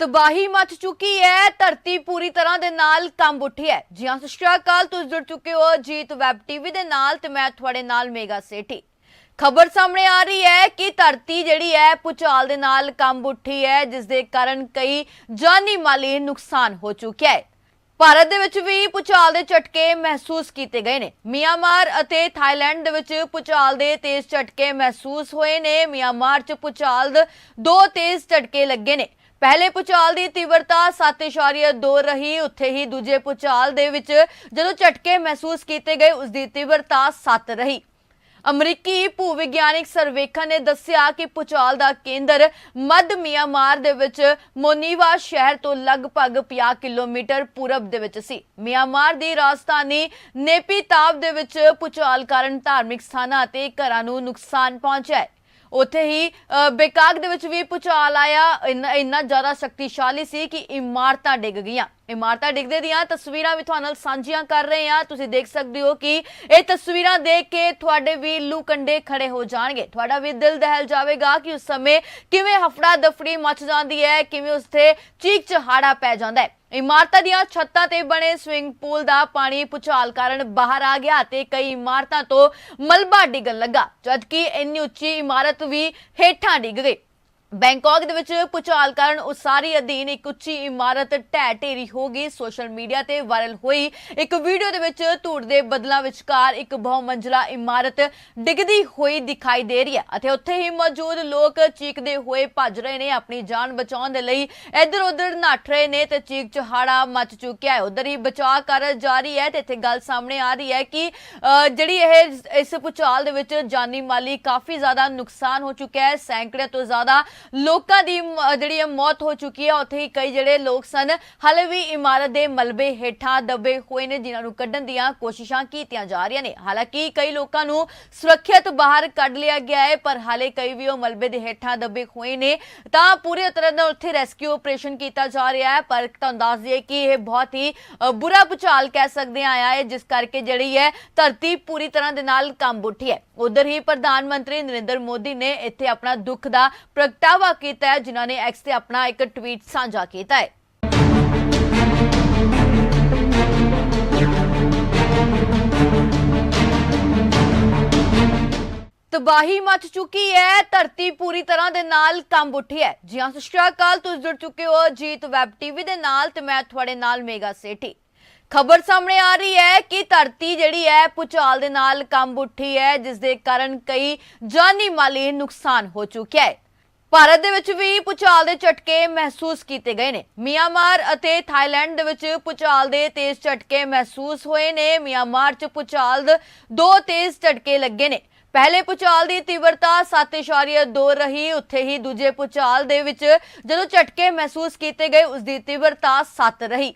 ਤਬਾਹੀ ਮਚ ਚੁੱਕੀ ਹੈ, ਧਰਤੀ ਪੂਰੀ ਤਰ੍ਹਾਂ ਦੇ ਨਾਲ ਕੰਬ ਉੱਠੀ ਹੈ। ਜੀ ਹਾਂ, ਸਤਿ ਸ਼੍ਰੀ ਅਕਾਲ, ਤੁਸੀਂ ਜੁੜ ਚੁੱਕੇ ਹੋ ਜੀਤ ਵੈਬ ਟੀਵੀ ਦੇ ਨਾਲ ਤੇ ਮੈਂ ਤੁਹਾਡੇ ਨਾਲ ਮੇਗਾ ਸੇਠੀ। ਖਬਰ ਸਾਹਮਣੇ ਆ ਰਹੀ ਹੈ ਕਿ ਧਰਤੀ ਜਿਹੜੀ ਹੈ ਪੁਚਾਲ ਦੇ ਨਾਲ ਕੰਬ ਉੱਠੀ ਹੈ, ਜਿਸ ਦੇ ਕਾਰਨ ਕਈ ਜਾਨੀ ਮਾਲੀ ਨੁਕਸਾਨ ਹੋ ਚੁੱਕਿਆ ਹੈ। ਭਾਰਤ ਦੇ ਵਿੱਚ ਵੀ ਪੁਚਾਲ ਦੇ ਝਟਕੇ ਮਹਿਸੂਸ ਕੀਤੇ ਗਏ ਨੇ। ਮਿਆਂਮਾਰ ਅਤੇ ਥਾਈਲੈਂਡ ਦੇ ਵਿੱਚ ਪੁਚਾਲ ਦੇ ਤੇਜ਼ ਝਟਕੇ ਮਹਿਸੂਸ ਹੋਏ ਨੇ। ਮਿਆਂਮਾਰ 'ਚ ਪੁਚਾਲ ਦੋ ਤੇਜ਼ ਝਟਕੇ ਲੱਗੇ ਨੇ। ਪਹਿਲੇ ਪੁਚਾਲ ਦੀ ਤੀਬਰਤਾ 7.2 ਰਹੀ, ਉੱਥੇ ਹੀ ਦੂਜੇ ਪੁਚਾਲ ਦੇ ਵਿੱਚ ਜਦੋਂ ਝਟਕੇ ਮਹਿਸੂਸ ਕੀਤੇ ਗਏ ਉਸ ਦੀ ਤੀਬਰਤਾ 7 ਰਹੀ। ਅਮਰੀਕੀ ਭੂ-ਵਿਗਿਆਨਿਕ ਸਰਵੇਖਣ ਨੇ ਦੱਸਿਆ ਕਿ ਪੁਚਾਲ ਦਾ ਕੇਂਦਰ ਮੱਧ ਮਿਆਂਮਾਰ ਦੇ ਵਿੱਚ ਮੋਨੀਵਾ ਸ਼ਹਿਰ ਤੋਂ ਲਗਭਗ 50 ਕਿਲੋਮੀਟਰ ਪੂਰਬ ਦੇ ਵਿੱਚ ਸੀ। ਮਿਆਂਮਾਰ ਦੀ ਰਾਜਧਾਨੀ ਨੇਪੀਤਾਵ ਦੇ ਵਿੱਚ ਪੁਚਾਲ ਕਾਰਨ ਧਾਰਮਿਕ ਸਥਾਨਾਂ ਅਤੇ ਘਰਾਂ ਨੂੰ ਨੁਕਸਾਨ ਪਹੁੰਚਿਆ ਹੈ। ਉੱਥੇ ਹੀ ਅ, ਬੇਕਾਗ ਦੇ ਵਿੱਚ ਵੀ ਪੁਚਾਲ ਆਇਆ। ਇੰਨਾ ਇੰਨਾ ਜ਼ਿਆਦਾ ਸ਼ਕਤੀਸ਼ਾਲੀ ਸੀ ਕਿ ਇਮਾਰਤਾਂ ਡਿੱਗ ਗਈਆਂ। ਇਮਾਰਤਾਂ ਡਿੱਗਦੇ ਦੀਆਂ ਤਸਵੀਰਾਂ ਵੀ ਤੁਹਾਨੂੰ ਨਾਲ ਸਾਂਝੀਆਂ ਕਰ ਰਹੇ ਹਾਂ। ਤੁਸੀਂ ਦੇਖ ਸਕਦੇ ਹੋ ਕਿ ਇਹ ਤਸਵੀਰਾਂ ਦੇਖ ਕੇ ਤੁਹਾਡੇ ਵੀ ਲੂ ਕੰਡੇ ਖੜੇ ਹੋ ਜਾਣਗੇ। ਤੁਹਾਡਾ ਵੀ ਦਿਲ ਦਹਿਲ ਜਾਵੇਗਾ ਕਿ ਉਸ ਸਮੇਂ ਕਿਵੇਂ ਹਫੜਾ ਦਫੜੀ ਮਚ ਜਾਂਦੀ ਹੈ ਕਿਵੇਂ ਉਸ ਚੀਕ ਚਹਾੜਾ ਪੈ ਜਾਂਦਾ ਹੈ। ਇਮਾਰਤਾਂ ਦੀਆਂ ਛੱਤਾਂ ਤੇ ਬਣੇ ਸਵਿੰਗ ਪੂਲ ਦਾ ਪਾਣੀ ਪੁਚਾਲ ਕਾਰਨ ਬਾਹਰ ਆ ਗਿਆ ਤੇ ਕਈ ਇਮਾਰਤਾਂ ਤੋਂ ਮਲਬਾ ਡਿੱਗਣ ਲੱਗਾ, ਜਦਕਿ ਇੰਨੀ ਉੱਚੀ ਇਮਾਰਤ ਵੀ ਹੇਠਾਂ ਡਿੱਗ ਗਈ। ਬੈਂਕਾਕ ਦੇ ਵਿੱਚ ਪੁਚਾਲ ਕਾਰਨ ਉਸਾਰੀ ਅਧੀਨ ਇੱਕ ਉੱਚੀ ਇਮਾਰਤ ਢਹਿ ਢੇਰੀ ਹੋ ਗਈ। ਸੋਸ਼ਲ ਮੀਡੀਆ ਤੇ ਵਾਇਰਲ ਹੋਈ ਇੱਕ ਵੀਡੀਓ ਦੇ ਵਿੱਚ ਧੂੜ ਦੇ ਬਦਲਾਂ ਵਿਚਕਾਰ ਇੱਕ ਬਹੁਮੰਜ਼ਲਾ ਇਮਾਰਤ ਡਿੱਗਦੀ ਹੋਈ ਦਿਖਾਈ ਦੇ ਰਹੀ ਹੈ ਅਤੇ ਉੱਥੇ ਹੀ ਮੌਜੂਦ ਲੋਕ ਚੀਕਦੇ ਹੋਏ ਭੱਜ ਰਹੇ ਨੇ। ਆਪਣੀ ਜਾਨ ਬਚਾਉਣ ਦੇ ਲਈ ਇੱਧਰ ਉੱਧਰ ਨੱਠ ਰਹੇ ਨੇ ਤੇ ਚੀਕ ਚਹਾੜਾ ਮਚ ਚੁੱਕਿਆ ਹੈ। ਉਧਰ ਹੀ ਬਚਾਅ ਕਾਰਜ ਜਾਰੀ ਹੈ ਤੇ ਇੱਥੇ ਗੱਲ ਸਾਹਮਣੇ ਆ ਰਹੀ ਹੈ ਕਿ ਜਿਹੜੀ ਇਹ ਇਸ ਪੁਚਾਲ ਦੇ ਵਿੱਚ ਜਾਨੀ ਮਾਲੀ ਕਾਫੀ ਜ਼ਿਆਦਾ ਨੁਕਸਾਨ ਹੋ ਚੁੱਕਿਆ ਹੈ। ਸੈਂਕੜੇ ਤੋਂ ਜ਼ਿਆਦਾ ਲੋਕਾਂ ਦੀ ਮ- ਜਿਹੜੀ ਹੈ ਮੌਤ ਹੋ ਚੁੱਕੀ ਹੈ। ਉੱਥੇ ਹੀ ਕਈ ਜਿਹੜੇ ਲੋਕ ਸਨ ਹਲੇ ਵੀ ਇਮਾਰਤ ਦੇ ਮਲਬੇ ਹੇਠਾਂ ਦਬੇ ਹੋਏ ਨੇ ਜਿਨ੍ਹਾਂ ਨੂੰ ਕੱਢਣ ਦੀਆਂ ਕੋਸ਼ਿਸ਼ਾਂ ਕੀਤੀਆਂ ਜਾ ਰਹੀਆਂ ਨੇ। ਹਾਲਾਂਕਿ ਕਈ ਲੋਕਾਂ ਨੂੰ ਸੁਰੱਖਿਅਤ ਬਾਹਰ ਕੱਢ ਲਿਆ ਗਿਆ ਹੈ ਪਰ ਹਾਲੇ ਕਈ ਵੀ ਉਹ ਮਲਬੇ ਦੇ ਹੇਠਾਂ ਦਬੇ ਹੋਏ ਨੇ। ਤਾਂ ਪੂਰੀ ਤਰ੍ਹਾਂ ਨਾਲ ਉੱਥੇ ਰੈਸਕਿਊ ਆਪਰੇਸ਼ਨ ਕੀਤਾ ਜਾ ਰਿਹਾ ਹੈ ਪਰ ਤੁਹਾਨੂੰ ਦੱਸ ਦਈਏ ਕਿ ਇਹ ਬਹੁਤ ਹੀ ਅ, ਬੁਰਾ ਭੂਚਾਲ ਕਹਿ ਸਕਦੇ ਹਾਂ ਆਇਆ ਹੈ ਜਿਸ ਕਰਕੇ ਜਿਹੜੀ ਹੈ ਧਰਤੀ ਪੂਰੀ ਤਰ੍ਹਾਂ ਦੇ ਨਾਲ ਕੰਬ ਉੱਠੀ ਹੈ। ਉਧਰ ਹੀ ਪ੍ਰਧਾਨ ਮੰਤਰੀ ਨਰਿੰਦਰ ਮੋਦੀ ਨੇ ਇੱਥੇ ਆਪਣਾ ਦੁੱਖ ਦਾ ਪ੍ਰਗਟਾਵਾ ਕੀਤਾ ਹੈ, ਜਿਨ੍ਹਾਂ ਨੇ ਐਕਸ ਤੇ ਆਪਣਾ ਇੱਕ ਟਵੀਟ ਸਾਂਝਾ ਕੀਤਾ ਹੈ। ਤਬਾਹੀ ਮਚ ਚੁੱਕੀ ਹੈ, ਧਰਤੀ ਪੂਰੀ ਤਰ੍ਹਾਂ ਦੇ ਨਾਲ ਕੰਬ ਉੱਠੀ ਹੈ। ਜੀ ਹਾਂ, ਸਤਿ ਸ਼੍ਰੀ ਅਕਾਲ, ਤੁਸੀਂ ਜੁੜ ਚੁੱਕੇ ਹੋ ਜੀਤ ਵੈਬ ਟੀਵੀ ਦੇ ਨਾਲ ਤੇ ਮੈਂ ਤੁਹਾਡੇ ਨਾਲ ਮੇਗਾ ਸੇਠੀ। ਖਬਰ ਸਾਹਮਣੇ ਆ ਰਹੀ ਹੈ ਕਿ ਧਰਤੀ ਜਿਹੜੀ ਹੈ ਪੁਚਾਲ ਦੇ ਨਾਲ ਕੰਬ ਉੱਠੀ ਹੈ, ਜਿਸ ਦੇ ਕਾਰਨ ਕਈ ਜਾਨੀ ਮਾਲੀ ਨੁਕਸਾਨ ਹੋ ਚੁੱਕਿਆ ਹੈ। ਭਾਰਤ ਦੇ ਵਿੱਚ ਵੀ ਪੁਚਾਲ ਦੇ ਝਟਕੇ ਮਹਿਸੂਸ ਕੀਤੇ ਗਏ ਨੇ। ਮਿਆਂਮਾਰ ਅਤੇ ਥਾਈਲੈਂਡ ਦੇ ਵਿੱਚ ਪੁਚਾਲ ਦੇ ਤੇਜ਼ ਝਟਕੇ ਮਹਿਸੂਸ ਹੋਏ ਨੇ। ਮਿਆਂਮਾਰ 'ਚ ਪੁਚਾਲ ਦੇ ਦੋ ਤੇਜ਼ ਝਟਕੇ ਲੱਗੇ ਨੇ। ਪਹਿਲੇ ਪੁਚਾਲ ਦੀ ਤੀਬਰਤਾ 7.2 ਰਹੀ, ਉੱਥੇ ਹੀ ਦੂਜੇ ਪੁਚਾਲ ਦੇ ਵਿੱਚ ਜਦੋਂ ਝਟਕੇ ਮਹਿਸੂਸ ਕੀਤੇ ਗਏ ਉਸ ਦੀ ਤੀਬਰਤਾ 7 ਰਹੀ।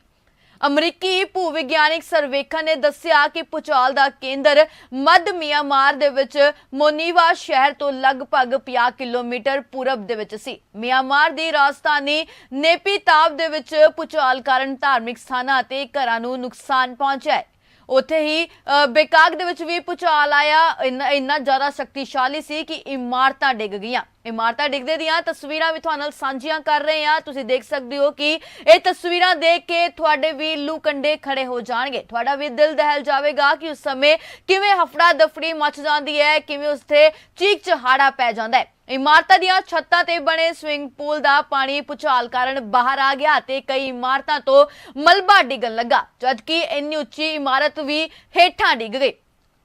ਅਮਰੀਕੀ ਭੂ-ਵਿਗਿਆਨਿਕ ਸਰਵੇਖਣ ਨੇ ਦੱਸਿਆ ਕਿ ਪੁਚਾਲ ਦਾ ਕੇਂਦਰ ਮੱਧ ਮਿਆਂਮਾਰ ਦੇ ਵਿੱਚ ਮੋਨੀਵਾ ਸ਼ਹਿਰ ਤੋਂ ਲਗਭਗ 50 ਕਿਲੋਮੀਟਰ ਪੂਰਬ ਦੇ ਵਿੱਚ ਸੀ। ਮਿਆਂਮਾਰ ਦੀ ਰਾਜਧਾਨੀ ਨੇਪੀਤਾਵ ਦੇ ਵਿੱਚ ਪੁਚਾਲ ਕਾਰਨ ਧਾਰਮਿਕ ਸਥਾਨਾਂ ਅਤੇ ਘਰਾਂ ਨੂੰ ਨੁਕਸਾਨ ਪਹੁੰਚਿਆ ਹੈ। ਉੱਥੇ ਹੀ ਅ, ਬੇਕਾਗ ਦੇ ਵਿੱਚ ਵੀ ਪੁਚਾਲ ਆਇਆ। ਇੰਨਾ ਇੰਨਾ ਜ਼ਿਆਦਾ ਸ਼ਕਤੀਸ਼ਾਲੀ ਸੀ ਕਿ ਇਮਾਰਤਾਂ ਡਿੱਗ ਗਈਆਂ। ਇਮਾਰਤਾਂ ਡਿੱਗਦੇ ਦੀਆਂ ਤਸਵੀਰਾਂ ਵੀ ਤੁਹਾਨੂੰ ਨਾਲ ਸਾਂਝੀਆਂ ਕਰ ਰਹੇ ਹਾਂ। ਤੁਸੀਂ ਦੇਖ ਸਕਦੇ ਹੋ ਕਿ ਇਹ ਤਸਵੀਰਾਂ ਦੇਖ ਕੇ ਤੁਹਾਡੇ ਵੀ ਲੂ ਕੰਡੇ ਖੜੇ ਹੋ ਜਾਣਗੇ। ਤੁਹਾਡਾ ਵੀ ਦਿਲ ਦਹਿਲ ਜਾਵੇਗਾ ਕਿ ਉਸ ਸਮੇਂ ਕਿਵੇਂ ਹਫੜਾ ਦਫੜੀ ਮਚ ਜਾਂਦੀ ਹੈ ਕਿਵੇਂ ਉਸ ਤੇ ਚੀਕ ਚਹਾੜਾ ਪੈ ਜਾਂਦਾ ਹੈ। ਇਮਾਰਤਾਂ ਦੀਆਂ ਛੱਤਾਂ ਤੇ ਬਣੇ ਸਵਿੰਗ ਪੂਲ ਦਾ ਪਾਣੀ ਪੁਚਾਲ ਕਾਰਨ ਬਾਹਰ ਆ ਗਿਆ ਤੇ ਕਈ ਇਮਾਰਤਾਂ ਤੋਂ ਮਲਬਾ ਡਿੱਗਣ ਲੱਗਾ, ਜਦਕਿ ਇੰਨੀ ਉੱਚੀ ਇਮਾਰਤ ਵੀ ਹੇਠਾਂ ਡਿੱਗ ਗਈ।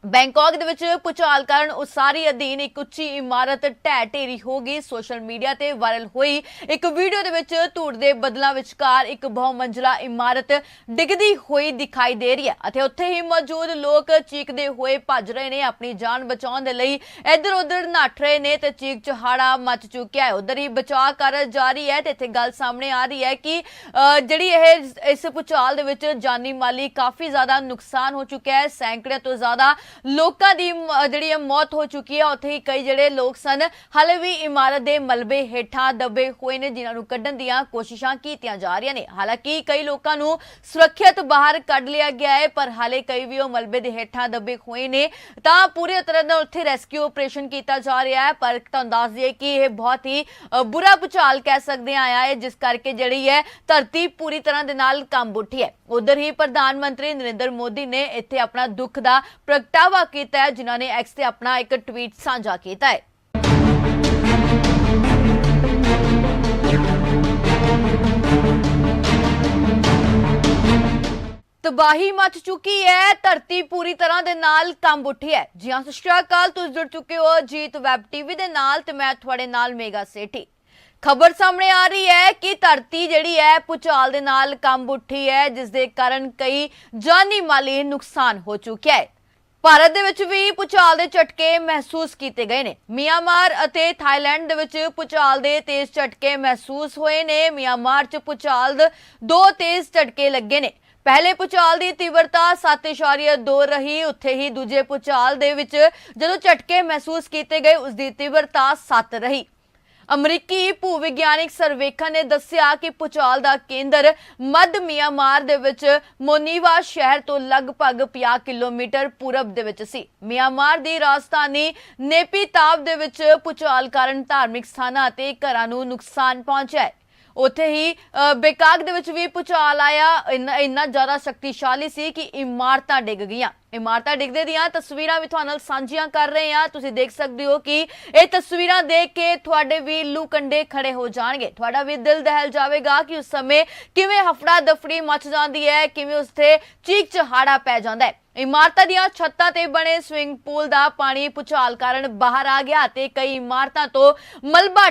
ਬੈਂਕਾਕ ਦੇ ਵਿੱਚ ਪੁਚਾਲ ਕਾਰਨ ਉਸਾਰੀ ਅਧੀਨ ਇੱਕ ਉੱਚੀ ਇਮਾਰਤ ਢਹਿ ਢੇਰੀ ਹੋ ਗਈ। ਸੋਸ਼ਲ ਮੀਡੀਆ ਤੇ ਵਾਇਰਲ ਹੋਈ ਇੱਕ ਵੀਡੀਓ ਦੇ ਵਿੱਚ ਧੂੜ ਦੇ ਬਦਲਾਂ ਵਿਚਕਾਰ ਇੱਕ ਬਹੁਮੰਜ਼ਲਾ ਇਮਾਰਤ ਡਿੱਗਦੀ ਹੋਈ ਦਿਖਾਈ ਦੇ ਰਹੀ ਹੈ ਅਤੇ ਉੱਥੇ ਹੀ ਮੌਜੂਦ ਲੋਕ ਚੀਕਦੇ ਹੋਏ ਭੱਜ ਰਹੇ ਨੇ। ਆਪਣੀ ਜਾਨ ਬਚਾਉਣ ਦੇ ਲਈ ਇੱਧਰ ਉੱਧਰ ਨੱਠ ਰਹੇ ਨੇ ਤੇ ਚੀਕ ਚਹਾੜਾ ਮਚ ਚੁੱਕਿਆ ਹੈ। ਉਧਰ ਹੀ ਬਚਾਅ ਕਾਰਜ ਜਾਰੀ ਹੈ ਤੇ ਇੱਥੇ ਗੱਲ ਸਾਹਮਣੇ ਆ ਰਹੀ ਹੈ ਕਿ ਜਿਹੜੀ ਇਹ ਇਸ ਪੁਚਾਲ ਦੇ ਵਿੱਚ ਜਾਨੀ ਮਾਲੀ ਕਾਫੀ ਜ਼ਿਆਦਾ ਨੁਕਸਾਨ ਹੋ ਚੁੱਕਿਆ ਹੈ। ਸੈਂਕੜੇ ਤੋਂ ਜ਼ਿਆਦਾ ਲੋਕਾਂ ਦੀ ਮ- ਜਿਹੜੀ ਹੈ ਮੌਤ ਹੋ ਚੁੱਕੀ ਹੈ। ਉੱਥੇ ਹੀ ਕਈ ਜਿਹੜੇ ਲੋਕ ਸਨ ਹਾਲੇ ਵੀ ਇਮਾਰਤ ਦੇ ਮਲਬੇ ਹੇਠਾਂ ਦਬੇ ਹੋਏ ਨੇ ਜਿਨ੍ਹਾਂ ਨੂੰ ਕੱਢਣ ਦੀਆਂ ਕੋਸ਼ਿਸ਼ਾਂ ਕੀਤੀਆਂ ਜਾ ਰਹੀਆਂ ਨੇ। ਹਾਲਾਂਕਿ ਕਈ ਲੋਕਾਂ ਨੂੰ ਸੁਰੱਖਿਅਤ ਬਾਹਰ ਕੱਢ ਲਿਆ ਗਿਆ ਹੈ ਪਰ ਹਾਲੇ ਕਈ ਵੀ ਉਹ ਮਲਬੇ ਦੇ ਹੇਠਾਂ ਦੱਬੇ ਹੋਏ ਨੇ। ਤਾਂ ਪੂਰੀ ਤਰ੍ਹਾਂ ਨਾਲ ਉੱਥੇ ਰੈਸਕਿਊ ਆਪਰੇਸ਼ਨ ਕੀਤਾ ਜਾ ਰਿਹਾ ਹੈ ਪਰ ਤੁਹਾਨੂੰ ਦੱਸ ਦਈਏ ਕਿ ਇਹ ਬਹੁਤ ਹੀ ਅ, ਬੁਰਾ ਭੂਚਾਲ ਕਹਿ ਸਕਦੇ ਹਾਂ ਆਇਆ ਹੈ ਜਿਸ ਕਰਕੇ ਜਿਹੜੀ ਹੈ ਧਰਤੀ ਪੂਰੀ ਤਰ੍ਹਾਂ ਦੇ ਨਾਲ ਕੰਬ ਉੱਠੀ ਹੈ। ਉਧਰ ਹੀ ਪ੍ਰਧਾਨ ਮੰਤਰੀ ਨਰਿੰਦਰ ਮੋਦੀ ਨੇ ਇੱਥੇ ਆਪਣਾ ਦੁੱਖ ਦਾ ਪ੍ਰਗਟਾਵਾ ਕੀਤਾ ਹੈ, ਜਿਨ੍ਹਾਂ ਨੇ ਐਕਸ ਤੇ ਆਪਣਾ ਇੱਕ ਟਵੀਟ ਸਾਂਝਾ ਕੀਤਾ ਹੈ। ਤਬਾਹੀ ਮਚ ਚੁੱਕੀ ਹੈ, ਧਰਤੀ ਪੂਰੀ ਤਰ੍ਹਾਂ ਦੇ ਨਾਲ ਕੰਬ ਉੱਠੀ ਹੈ। ਜੀ ਹਾਂ, ਸਤਿ ਸ਼੍ਰੀ ਅਕਾਲ, ਤੁਸੀਂ ਜੁੜ ਚੁੱਕੇ ਹੋ ਜੀਤ ਵੈਬ ਟੀਵੀ ਦੇ ਨਾਲ ਤੇ ਮੈਂ ਤੁਹਾਡੇ ਨਾਲ ਮੇਗਾ ਸੇਠੀ। ਖਬਰ ਸਾਹਮਣੇ ਆ ਰਹੀ ਹੈ ਕਿ ਧਰਤੀ ਜਿਹੜੀ ਹੈ, ਭੂਚਾਲ ਦੇ ਨਾਲ ਕੰਬ ਉੱਠੀ ਹੈ ਜਿਸ ਦੇ ਕਾਰਨ ਕਈ ਜਾਨੀ ਮਾਲੀ ਨੁਕਸਾਨ ਹੋ ਚੁੱਕਿਆ ਹੈ। ਭਾਰਤ ਦੇ ਵਿੱਚ ਵੀ ਭੂਚਾਲ ਦੇ ਝਟਕੇ ਮਹਿਸੂਸ ਕੀਤੇ ਗਏ ਨੇ। ਮਿਆਂਮਾਰ ਅਤੇ ਥਾਈਲੈਂਡ ਦੇ ਵਿੱਚ ਭੂਚਾਲ ਦੇ ਤੇਜ਼ ਝਟਕੇ ਮਹਿਸੂਸ ਹੋਏ ਨੇ। ਮਿਆਂਮਾਰ 'ਚ ਭੂਚਾਲ ਦੇ ਦੋ ਤੇਜ਼ ਝਟਕੇ ਲੱਗੇ ਨੇ। ਪਹਿਲੇ ਭੂਚਾਲ ਦੀ ਤੀਵਰਤਾ 7.2 ਰਹੀ। ਉੱਥੇ ਹੀ ਦੂਜੇ ਭੂਚਾਲ ਦੇ ਵਿੱਚ ਜਦੋਂ ਝਟਕੇ ਮਹਿਸੂਸ ਕੀਤੇ ਗਏ ਉਸ ਦੀ ਤੀਵਰਤਾ 7 ਰਹੀ। ਅਮਰੀਕੀ ਭੂ-ਵਿਗਿਆਨਿਕ ਸਰਵੇਖਣ ਨੇ ਦੱਸਿਆ ਕਿ ਭੂਚਾਲ ਦਾ ਕੇਂਦਰ ਮੱਧ ਮਿਆਂਮਾਰ ਦੇ ਵਿੱਚ ਮੋਨੀਵਾ ਸ਼ਹਿਰ ਤੋਂ ਲਗਭਗ 50 ਕਿਲੋਮੀਟਰ ਪੂਰਬ ਦੇ ਵਿੱਚ ਸੀ। ਮਿਆਂਮਾਰ ਦੀ ਰਾਜਧਾਨੀ ਨੇਪੀਤਾਬ ਦੇ ਵਿੱਚ ਭੂਚਾਲ ਕਾਰਨ ਧਾਰਮਿਕ ਸਥਾਨਾਂ ਅਤੇ ਘਰਾਂ ਨੂੰ ਨੁਕਸਾਨ ਪਹੁੰਚਿਆ ਹੈ। ਉੱਥੇ ਹੀ ਅ, ਬੇਕਾਕ ਦੇ ਵਿੱਚ ਵੀ ਭੂਚਾਲ ਆਇਆ। ਇੰਨਾ ਜ਼ਿਆਦਾ ਸ਼ਕਤੀਸ਼ਾਲੀ ਸੀ ਕਿ ਇਮਾਰਤਾਂ ਡਿੱਗ ਗਈਆਂ। ਇਮਾਰਤਾਂ ਡਿੱਗਦੇ ਦੀਆਂ ਤਸਵੀਰਾਂ ਵੀ ਤੁਹਾਨੂੰ ਨਾਲ ਸਾਂਝੀਆਂ ਕਰ ਰਹੇ ਹਾਂ। ਤੁਸੀਂ ਦੇਖ ਸਕਦੇ ਹੋ ਕਿ ਇਹ ਤਸਵੀਰਾਂ ਦੇਖ ਕੇ ਤੁਹਾਡੇ ਵੀ ਲੂ ਕੰਡੇ ਖੜੇ ਹੋ ਜਾਣਗੇ। ਤੁਹਾਡਾ ਵੀ ਦਿਲ ਦਹਿਲ ਜਾਵੇਗਾ ਕਿ ਉਸ ਸਮੇਂ ਕਿਵੇਂ ਹਫੜਾ ਦਫੜੀ ਮਚ ਜਾਂਦੀ ਹੈ ਕਿਵੇਂ ਉਸ ਚੀਕ ਚਹਾੜਾ ਪੈ ਜਾਂਦਾ ਹੈ। ਇਮਾਰਤਾਂ ਦੀਆਂ ਛੱਤਾਂ ਤੇ ਬਣੇ ਸਵਿੰਗ ਪੂਲ ਦਾ ਪਾਣੀ ਭੂਚਾਲ ਕਾਰਨ ਬਾਹਰ ਆ ਗਿਆ ਤੇ ਕਈ ਇਮਾਰਤਾਂ ਤੋਂ ਮਲਬਾ